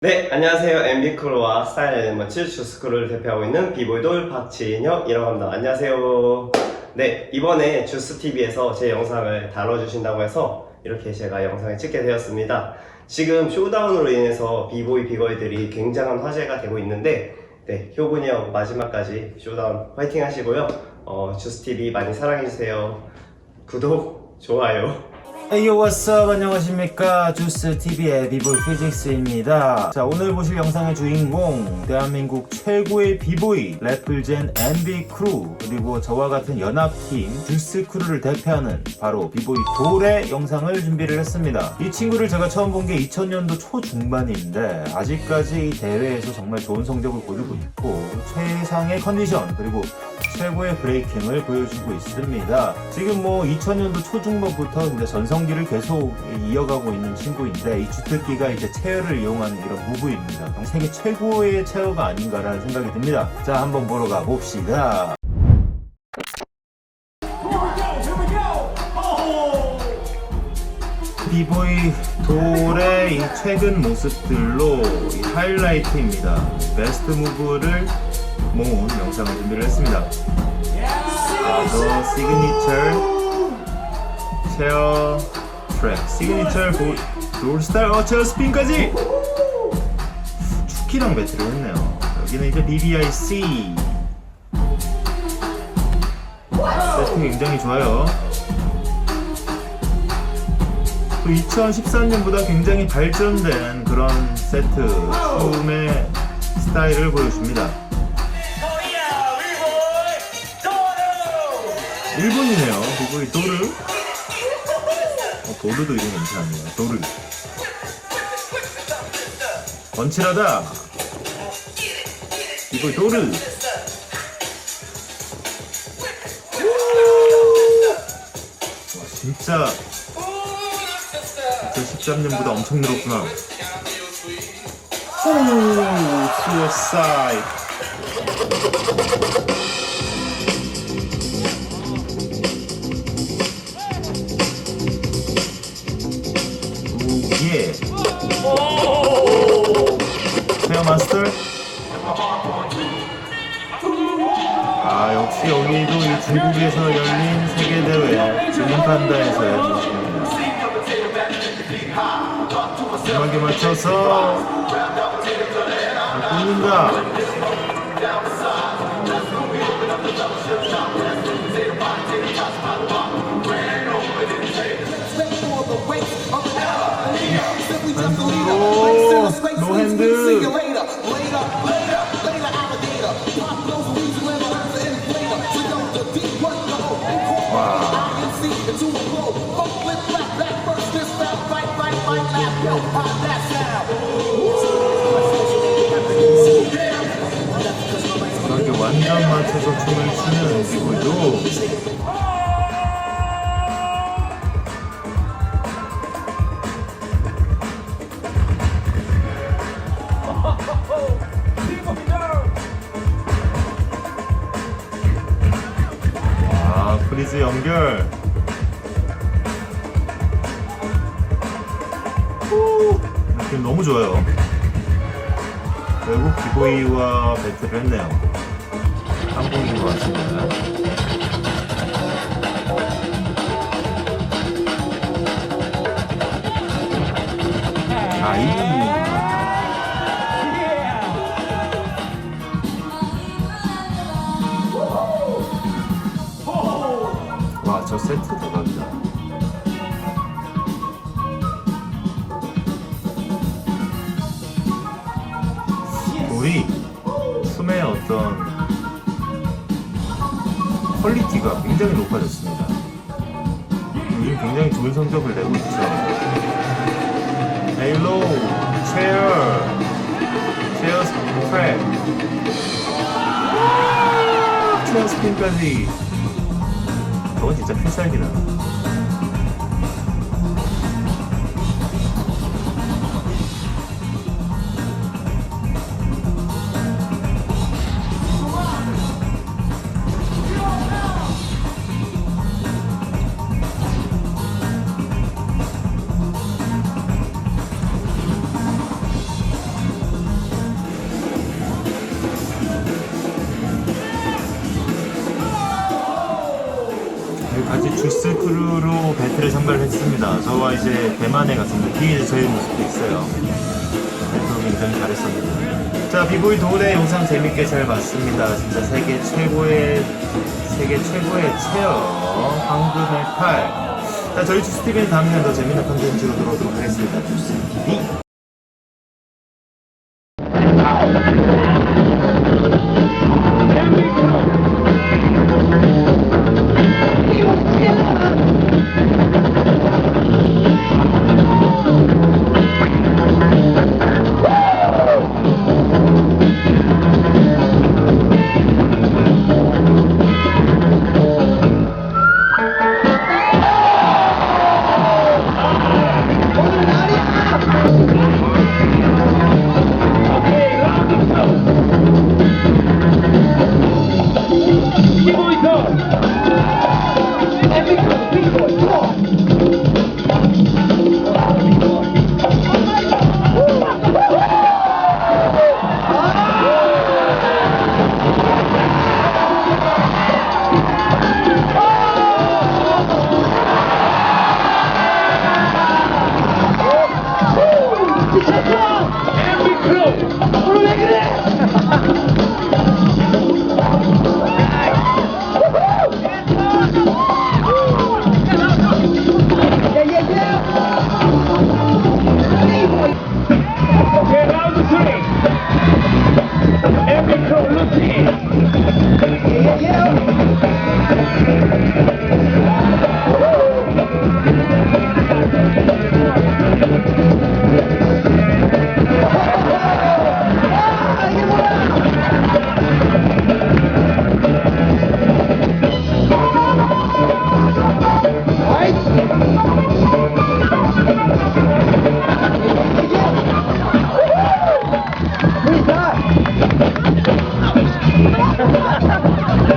네, 안녕하세요. MB크루와 스타일 엘리먼츠 주스크루를 대표하고 있는 비보이돌 박진혁이라고 합니다. 안녕하세요. 네, 이번에 주스TV에서 제 영상을 다뤄주신다고 해서 이렇게 제가 영상을 찍게 되었습니다. 지금 쇼다운으로 인해서 비보이 비거이들이 굉장한 화제가 되고 있는데, 네, 효군이 형 마지막까지 쇼다운 화이팅 하시고요. 어, 주스TV 많이 사랑해주세요. 구독, 좋아요. 에이요 왓썹 안녕하십니까? 주스TV의 비보이 피직스입니다. 자 오늘 보실 영상의 주인공 대한민국 최고의 비보이 래플젠 MB 크루 그리고 저와 같은 연합팀 주스 크루를 대표하는 바로 비보이 돌의 영상을 준비를 했습니다. 이 친구를 제가 처음 본 게 2000년도 초중반인데 아직까지 이 대회에서 정말 좋은 성적을 거두고 있고 최상의 컨디션 그리고 최고의 브레이킹을 보여주고 있습니다. 지금 뭐 2000년도 초중반부터 이제 전성기를 계속 이어가고 있는 친구인데 이 주특기가 이제 체어를 이용한 이런 무브입니다. 세계 최고의 체어가 아닌가라는 생각이 듭니다. 자, 한번 보러 가 봅시다. 비보이 돌의 이 최근 모습들로 이 하이라이트입니다. 베스트 무브를 모은 영상을 준비를 했습니다. 아, 더 시그니처 체어 트랙 시그니처 보, 돌스타일 어 체어 스핀까지 축키랑 배틀을 했네요. 여기는 이제 BBIC 세팅 굉장히 좋아요. 또 2013년보다 굉장히 발전된 그런 세트 춤의 스타일을 보여줍니다. 일본이네요. 이 도르. 어, 도르도 이름 괜찮네요. 도르. 번칠하다. 이거 도르. 와, 진짜 2013년보다 엄청 늘었구나. 오, 수어사이드. 아 역시 여기도 이 중국에서 열린 세계 대회 주문판다에서 열린 음악에 맞춰서. 반동으로 노핸드 이렇게 완전 맞춰서 춤을 추는 기분도 아 연결 후, 느낌 너무 좋아요. 결국 기보이와 배틀을 했네요. 한국인 것 같습니다. 아 이. 와 저 세트 대박이다 어떤 퀄리티가 굉장히 높아졌습니다. 요즘 굉장히 좋은 성적을 내고 있죠. 에일로 체어 체어 스트랩 체어 스핀까지 저건 진짜 필살기다 주스 크루로 배틀에 참가를 했습니다. 저와 이제 대만에 갔습니다. 뒤에 저희 모습도 있어요. 배틀 굉장히 잘했었는데. 자, 비보이 도대 영상 재밌게 잘 봤습니다. 진짜 세계 최고의, 세계 최고의 체어, 황금의 팔. 자, 저희 주스TV는 다음에는 더 재밌는 컨텐츠로 돌아오도록 하겠습니다. 주스TV. Thank you.